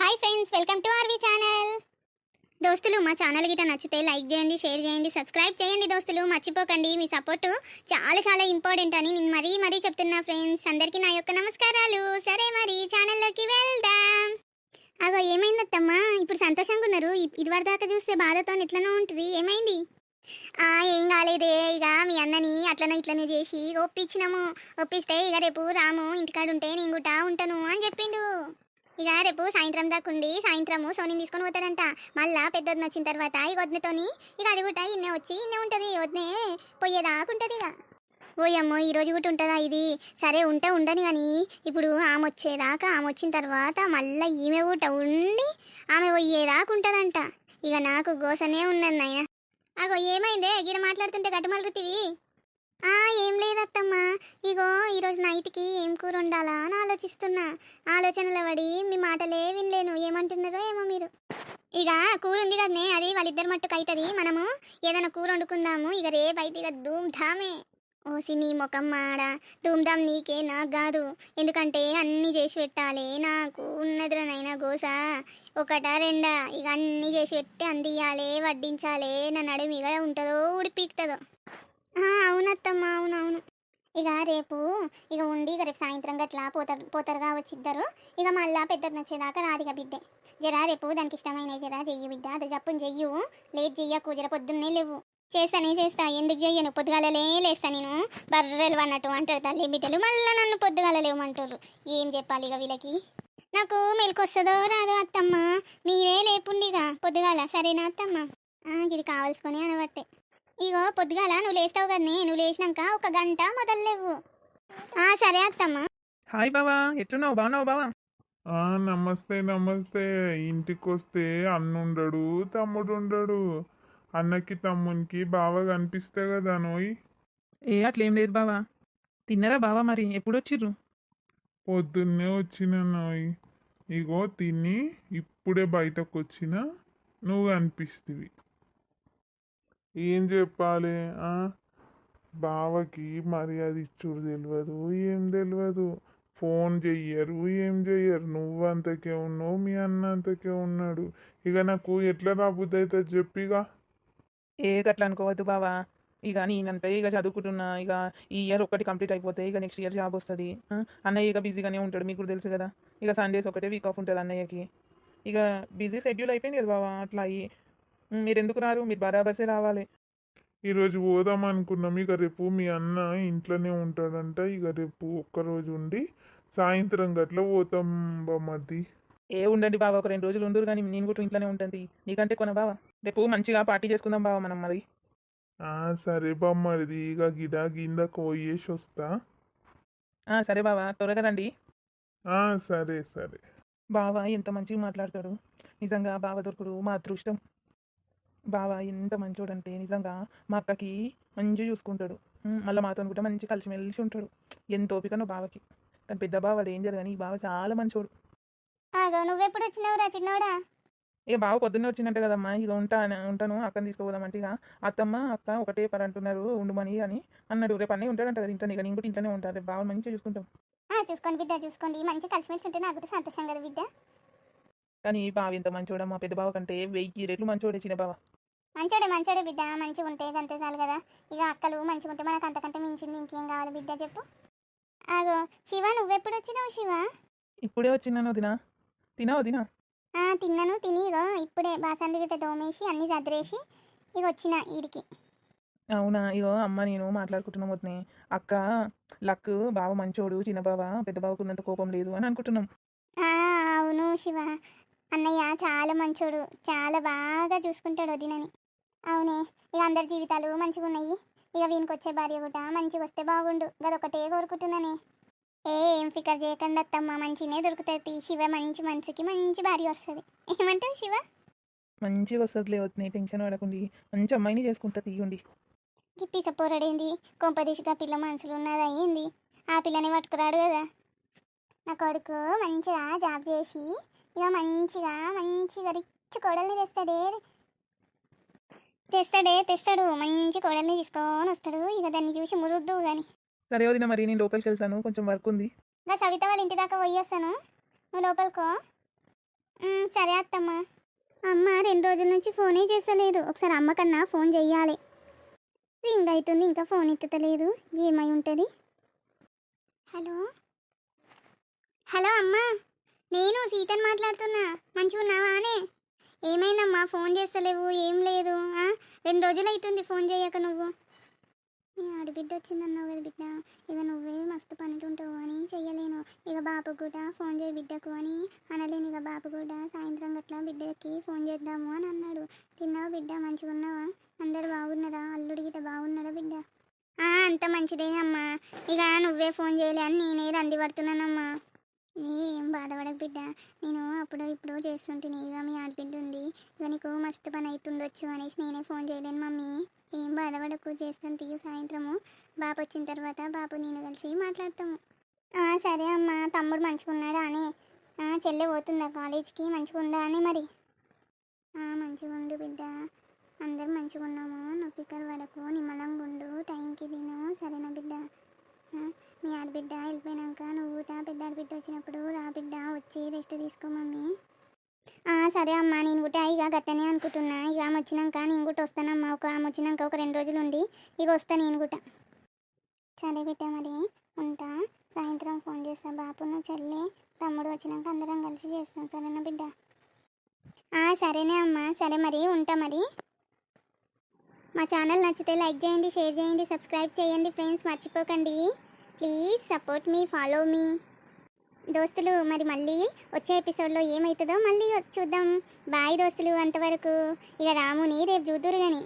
Hi friends welcome to RV channel. దోస్తులు మా channel గిట నచ్చితే లైక్ చేయండి షేర్ చేయండి సబ్స్క్రైబ్ చేయండి దోస్తులు మర్చిపోకండి. మీ సపోర్టు చాలా చాలా ఇంపార్టెంట్ అని నేను మరీ మరీ చెప్తున్నా ఫ్రెండ్స్. అందరికీ నా యొక్క నమస్కారాలు. సరే మరి ఛానల్లోకి వెళ్దాం. అగో ఏమైందత్తమ్మా? ఇప్పుడు సంతోషంగా ఉన్నారు. ఇదివరదాకా చూస్తే బాధతో ఎట్లనో ఉంటుంది ఏమైంది? ఏం కాలేదే. ఇక మీ అన్నని అట్లనే ఇట్లనే చేసి ఒప్పించినాము. ఒప్పిస్తే ఇక రేపు రాము. ఇంటికాడ ఉంటే నేను గుట్టా ఉంటాను అని చెప్పిండు. ఇక రేపు సాయంత్రం దాకా ఉండి సాయంత్రము సోనిని తీసుకొని పోతాడంట. మళ్ళా పెద్దది వచ్చిన తర్వాత ఇక వదినతోని ఇక అది కూడా ఇన్నే వచ్చి ఇన్నే ఉంటుంది వదినే పోయేదాకా ఉంటుంది ఇక. ఓయమ్మో ఈ రోజు కూడా ఉంటుందా ఇది? సరే ఉంటే ఉండని కానీ ఇప్పుడు ఆమె వచ్చేదాకా ఆమె వచ్చిన తర్వాత మళ్ళీ ఈమె ఊట ఉండి ఆమె పోయేదాకా ఉంటుందంట. ఇక నాకు గోసనే ఉన్నది నాయన. అగో ఏమైందే? గిర మాట్లాడుతుంటే గట్టుమలు రుతివి ఏం లేదత్తమ్మా. ఇగో ఈరోజు నైట్కి ఏం కూర ఉండాలా అని ఆలోచిస్తున్నా. ఆలోచనలో పడి మీ మాటలే వినలేను. ఏమంటున్నారో ఏమో మీరు. ఇక కూర ఉంది కదనే అది వాళ్ళిద్దరి మట్టుకు అవుతుంది మనము ఏదైనా కూర వండుకుందాము ఇక రేపు అయితే ఇక ధూమ్ధామే. ఓసి నీ ముఖం మాడ ధూమ్ధాం నీకే నాకు కాదు. ఎందుకంటే అన్నీ చేసి పెట్టాలి నాకు. ఉన్నదినైనా గోస. ఒకటా రెండా. ఇక అన్నీ చేసి పెట్టి అందియాలి వడ్డించాలి. నా నడుమిగా ఉంటుందో ఉడిపిస్తుందో అవునత్తమ్మ అవునవును. ఇక రేపు ఇక ఉండి ఇక రేపు సాయంత్రం గట్లా పోతారు పోతారుగా వచ్చిద్దరు ఇక మళ్ళా పెద్దది నచ్చేదాకా రాదిగా బిడ్డే. జరా రేపు దానికి ఇష్టమైన జరా చెయ్యి బిడ్డ. అది జప్పుని చెయ్యు. లేట్ చెయ్యకు. జర పొద్దున్నే లేవు. చేస్తానే చేస్తా. ఎందుకు చెయ్యను? పొద్దుగాలలే లేస్తా నేను. బర్రెలు అన్నట్టు అంటారు తల్లి బిడ్డలు. మళ్ళీ నన్ను పొద్దుగాల లేవమంటారు ఏం చెప్పాలి ఇక వీళ్ళకి? నాకు మెలకొస్తుందో రాదో అత్తమ్మ. మీరే లేపుండిగా. పొద్దుగాల. సరేనా అత్తమ్మ? ఇది కావాల్సుకొని అనబట్టే. ఇగో పొద్దుగాల నువ్వు లేస్తావు కదనే నువ్వు లేచినాక ఒక గంట మొదలలేవు ఆ సరే అత్తమ్మ. హాయ్ బావా ఎట్లున్నావు బాగున్నావు బావా? ఆ నమస్తే నమస్తే. ఇంటికి వస్తే అన్నుండడు తమ్ముడు ఉండడు అన్నకి తమ్మునికి బాగా కనిపిస్తే కదా నోయ్? ఏ అట్లేం లేదు బావా. తిన్నరా బావా మరి? ఎప్పుడు వచ్చిర్రు పొద్దున్నే వచ్చిన నోయ్. ఇగో తిని ఇప్పుడే బయటకు వచ్చిన నువ్వు కనిపిస్తుంది ఏం చెప్పాలి? ఆ? బావకి మర్యాద ఇచ్చుడు తెలియదు ఏం తెలియదు ఫోన్ చెయ్యరు ఏం చెయ్యరు. నువ్వు అంతకే ఉన్నావు మీ అన్న అంతకే ఉన్నాడు. ఇక నాకు ఎట్లా రాబుద్ది అయితే చెప్పిగా ఏ గట్లా అనుకోవద్దు బావా. ఇక నేనంటే ఇక చదువుకుంటున్నా ఇక ఈ ఇయర్ ఒకటి కంప్లీట్ అయిపోతే ఇక నెక్స్ట్ ఇయర్ జాబ్ వస్తుంది. అన్నయ్య ఇక బిజీగానే ఉంటాడు మీకు కూడా తెలుసు కదా. ఇక సండేస్ ఒకటే వీక్ ఆఫ్ ఉంటుంది అన్నయ్యకి. ఇక బిజీ షెడ్యూల్ అయిపోయింది కదా బావా అట్లా అయ్యి. మీరు ఎందుకు రారు మీరు బరాబర్సే రావాలి. ఈరోజు పోదాం అనుకున్నాం. ఇక రేపు మీ అన్న ఇంట్లోనే ఉంటాడంట. ఇక రేపు ఒక్కరోజు ఉండి సాయంత్రం గట్ల పోతాం బామ్మది ఏ ఉండండి బావా ఒక రెండు రోజులు ఉండరు కానీ నేను కూడా ఇంట్లోనే ఉంటుంది. నీకంటే కొన బావా. రేపు మంచిగా పార్టీ చేసుకుందాం బావా మనం మరి. సరే బామ్మది ఇక గిడ గిందకు పోయేసి వస్తా. సరే బావా త్వరగా రండి. సరే సరే. బావ ఎంత మంచిగా మాట్లాడతాడు. నిజంగా బావ దొరకడు మా అదృష్టం బావ ఎంత మంచోడంటే నిజంగా మా అక్కకి మంచిగా చూసుకుంటాడు. మళ్ళీ మాతో కూడా మంచి కలిసిమెలిసి ఉంటాడు. ఎంత ఓపికనో బావకి. కానీ పెద్ద బావ డేంజర్ కానీ ఈ బావ చాలా మంచోడు. ఆగో నువ్వెప్పుడు వచ్చినావురా చిన్నోడా? ఇక బావ పొద్దున్నే వచ్చిందంట కదమ్మా ఇక ఉంటా ఉంటాను అక్కని తీసుకుపోదామంటే ఇక అత్తమ్మ అక్క ఒకటే పని అంటున్నారు ఉండుమని అని అన్నాడు. రేపు అన్నీ ఉంటాడంట కదా ఇంట్లో నేను కూడా ఇంట్లోనే ఉంటాను రేపు బావ మంచిగా చూసుకుంటాం. చూసుకోండి బిడ్డ చూసుకోండి. మంచి కలిసిమెలిసి ఉంటే నాకు కూడా సంతోషం కదా బిడ్డ. కానీ బావ ఎంత మంచోడమ్మా పెద్ద బావ కంటే వెయ్యి రెట్లు మంచోడే చిన్న బావ. మంచోడే మంచోడే బిడ్డ మంచిగా ఉంటే అంతే చాలు కదా. ఇక అక్కలు మంచిగా ఉంటే మనకు అంతకంటే మించింది ఇంకేం కావాలి బిడ్డ చెప్పు. ఆగో శివ నువ్వెప్పుడు వచ్చినావు శివ? ఇప్పుడే వచ్చినాను వదినా తినా వదినా ఆ, తిన్నాను తిని ఇగో ఇప్పుడే బాసన్లు గిట్ట దోమేసి అన్ని సదిరేసి ఇక వచ్చిన ఈడికి. అవునా? ఇగో అమ్మ నేను మాట్లాడుకుంటున్నాం వద్దునే అక్క లక్ బావ మంచోడు చిన్న బావ పెద్ద బావకు ఉన్నంత కోపం లేదు అని అనుకుంటున్నాం. ఆ, అవును శివ. అన్నయ్య చాలా మంచోడు చాలా బాగా చూసుకుంటాడు వదినని. అవునే ఇక అందరి జీవితాలు మంచిగా ఉన్నాయి ఇక వీనికి వచ్చే భార్య కూడా మంచిగా వస్తే బాగుండు. గదొకటే కోరుకుంటున్నానే. ఏ ఏం ఫికర్ చేయకండి అత్తమ్మ. మంచినే దొరుకుతుంది. శివ మంచి మనసుకి మంచి భార్య వస్తుంది. ఏమంటావు శివ? మంచిగా వస్తుందిలే వద్దునే టెన్షన్ పడకండి. మంచి అమ్మాయిని చేసుకుంటా తీయండి. గిప్పిస పోరడేంది? కొంపదీసిగా పిల్ల మనసులో ఉన్నది అయ్యింది ఆ పిల్లని పట్టుకురాడు కదా నా కొడుకు మంచిగా జాబ్ చేసి ఇక మంచిగా మంచిగా రిచ్ కోడల్ని తెస్తాడే తెస్తాడే తెస్తాడు. మంచి కోడల్ని తీసుకొని వస్తాడు. ఇక దాన్ని చూసి మురుద్దు కానీ సరే వదిన మరి నేను లోపలికి వెళ్తాను. కొంచెం వర్క్ ఉంది. ఇంకా సవిత వాళ్ళ ఇంటి దాకా పోయి వస్తాను. నువ్వు లోపలికో. ఉమ్, సరే అత్తమ్మ. అమ్మ రెండు రోజుల నుంచి ఫోనే చేసలేదు ఒకసారి అమ్మ కన్నా ఫోన్ చెయ్యాలి. రింగ్ అవుతుంది ఇంకా ఫోన్ ఎత్తుతలేదు ఏమై ఉంటుంది? హలో? హలో అమ్మా. నేను సీతని మాట్లాడుతున్నా. మంచిగా ఉన్నావా అనే? ఏమైందమ్మా? ఫోన్ చేస్తలేవు. ఏం లేదు. రెండు రోజులు అవుతుంది ఫోన్ చేయక నువ్వు. ఆడి బిడ్డ వచ్చిందన్నావు కదా బిడ్డ. ఇక నువ్వే మస్తు పనులుంటావు అని చెయ్యలేను. ఇక బాపు కూడా ఫోన్ చేయి బిడ్డకు అని అనలేను. ఇక బాపు కూడా సాయంత్రం గట్లా బిడ్డకి ఫోన్ చేద్దాము అని అన్నాడు. తిన్నావా బిడ్డ? మంచిగా ఉన్నావా? అందరు బాగున్నారా? అల్లుడి గిట్ట బాగున్నాడా బిడ్డ? అంత మంచిదే అమ్మా ఇక నువ్వే ఫోన్ చేయలే అని నేనే రంది పడుతున్నానమ్మా. ఏం బాధపడకు బిడ్డ. నేను అప్పుడు ఇప్పుడు చేస్తుంటేనే ఇక మీ ఆడబిడ్డ ఉంది. ఇక నీకు మస్తు పని అవుతుండొచ్చు అనేసి నేనే ఫోన్ చేయలేను మమ్మీ. ఏం బాధపడకు చేస్తాను తీయు సాయంత్రము. బాబు వచ్చిన తర్వాత బాబు నేను కలిసి మాట్లాడతాము. సరే అమ్మా తమ్ముడు మంచిగా ఉన్నాడా అని చెల్లె పోతుందా కాలేజ్కి? మంచిగా ఉందా అని మరి. మంచిగా ఉండు బిడ్డ. అందరు మంచిగా ఉన్నాము నొప్పికలు వరకు నిమ్మలంగా ఉండు. టైంకి తిను. సరేనా బిడ్డ? మీ ఆడబిడ్డ వెళ్ళిపోయినాక నువ్వు ఊట పెద్ద ఆడబిడ్డ వచ్చినప్పుడు రా బిడ్డ వచ్చి రెస్ట్ తీసుకో మమ్మీ. ఆ, సరే అమ్మా నేను కూడా ఇక గట్టనే అనుకుంటున్నా. ఇక ఆమె వచ్చినాక నేను కూడా వస్తానమ్మా. ఒక ఆమె వచ్చినాక ఒక రెండు రోజులు ఉండి ఇక వస్తా నేను కూడా సరే బిడ్డ మరి ఉంటా. సాయంత్రం ఫోన్ చేస్తా. బాపును చెల్లి తమ్ముడు వచ్చినాక అందరం కలిసి చేస్తాం. సరేనా బిడ్డ? ఆ, సరేనే అమ్మా. సరే మరి ఉంటా మరి. మా ఛానల్ నచ్చితే లైక్ చేయండి షేర్ చేయండి సబ్స్క్రైబ్ చేయండి ఫ్రెండ్స్. మర్చిపోకండి. Please support me follow me. దోస్తులు మరి మళ్ళీ వచ్చే ఎపిసోడ్లో ఏమవుతుందో మళ్ళీ చూద్దాం. బాయ్ దోస్తులు అంతవరకు. ఇక రాముని రేపు చూద్దురు కానీ